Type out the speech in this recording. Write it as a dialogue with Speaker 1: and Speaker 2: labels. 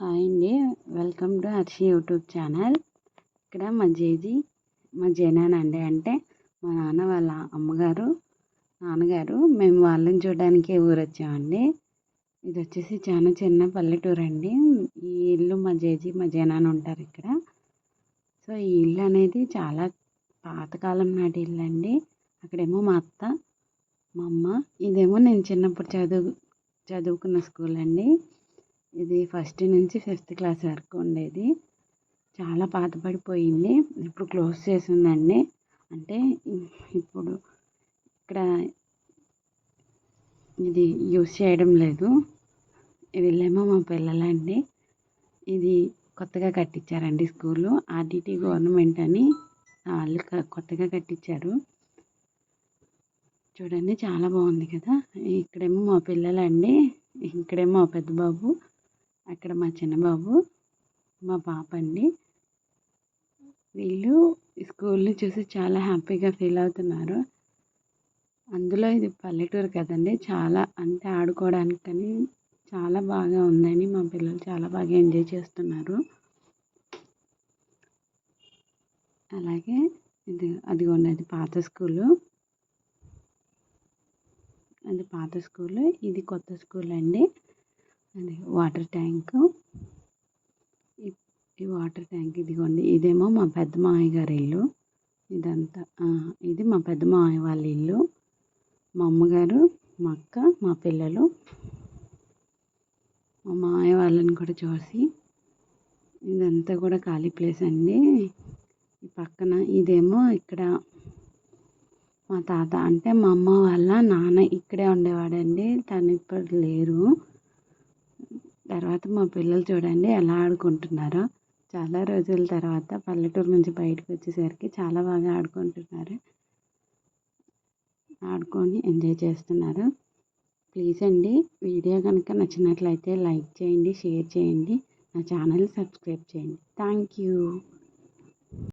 Speaker 1: Hi అండి. Welcome to Harshi YouTube channel. ఇక్కడ మా జేజీ మా జేనానండి అంటే మా నాన్న వాళ్ళ అమ్మగారు నాన్నగారు మేము వాళ్ళని చూడడానికి ఊరు వచ్చామండి ఇది వచ్చేసి చాలా చిన్న పల్లెటూరు అండి. ఈ ఇల్లు మా జేజీ మా జేనాన్న ఉంటారు ఇక్కడ. సో ఈ ఇల్లు అనేది చాలా పాతకాలం నాటి ఇల్లు అండి. అక్కడేమో మా అత్త మా అమ్మ ఇదేమో నేను చిన్నప్పుడు చదువు చదువుకున్న స్కూల్ అండి. ఇది ఫస్ట్ నుంచి ఫిఫ్త్ క్లాస్ వరకు ఉండేది. చాలా పాతపడిపోయింది ఇప్పుడు క్లోజ్ చేసి ఉందండి అంటే ఇప్పుడు ఇక్కడ ఇది యూస్ చేయడం లేదు. వీళ్ళేమో మా పిల్లలండి. ఇది కొత్తగా కట్టించారండి స్కూలు. ఆర్డిటి గవర్నమెంట్ అని వాళ్ళు కొత్తగా కట్టించారు. చూడండి చాలా బాగుంది కదా. ఇక్కడేమో మా పిల్లలండి. ఇక్కడేమో మా పెద్ద బాబు అక్కడ మా చిన్నబాబు మా పాప అండి వీళ్ళు స్కూల్ని చూసి చాలా హ్యాపీగా ఫీల్ అవుతున్నారు. అందులో ఇది పల్లెటూరు కదండి. చాలా అంటే ఆడుకోవడానికి కానీ చాలా బాగా ఉందని మా పిల్లలు చాలా బాగా ఎంజాయ్ చేస్తున్నారు. అలాగే ఇది అది ఉన్నది పాత స్కూలు. అది పాత స్కూలు ఇది కొత్త స్కూల్ అండి అది వాటర్ ట్యాంక్. ఈ వాటర్ ట్యాంక్ ఇదిగోండి. ఇదేమో మా పెద్ద మామయ్య గారి ఇల్లు. ఇదంతా ఇది మా పెద్ద మామయ్య వాళ్ళ ఇల్లు. మా అమ్మగారు మా అక్క మా పిల్లలు. మా మామయ్య వాళ్ళని కూడా చూసి ఇదంతా కూడా ఖాళీ ప్లేస్ అండి. ఈ పక్కన ఇదేమో ఇక్కడ మా తాత అంటే మా అమ్మ వాళ్ళ నాన్న ఇక్కడే ఉండేవాడండి. తను ఇప్పుడు లేరు. తర్వాత మా పిల్లలు చూడండి ఎలా ఆడుకుంటున్నారో. చాలా రోజుల తర్వాత పల్లెటూరు నుంచి బయటకు వచ్చేసరికి చాలా బాగా ఆడుకుంటున్నారు. ఆడుకొని ఎంజాయ్ చేస్తున్నారు. ప్లీజ్ అండి వీడియో కనుక నచ్చినట్లయితే లైక్ చేయండి షేర్ చేయండి. నా ఛానల్ సబ్స్క్రైబ్ చేయండి. Thank you.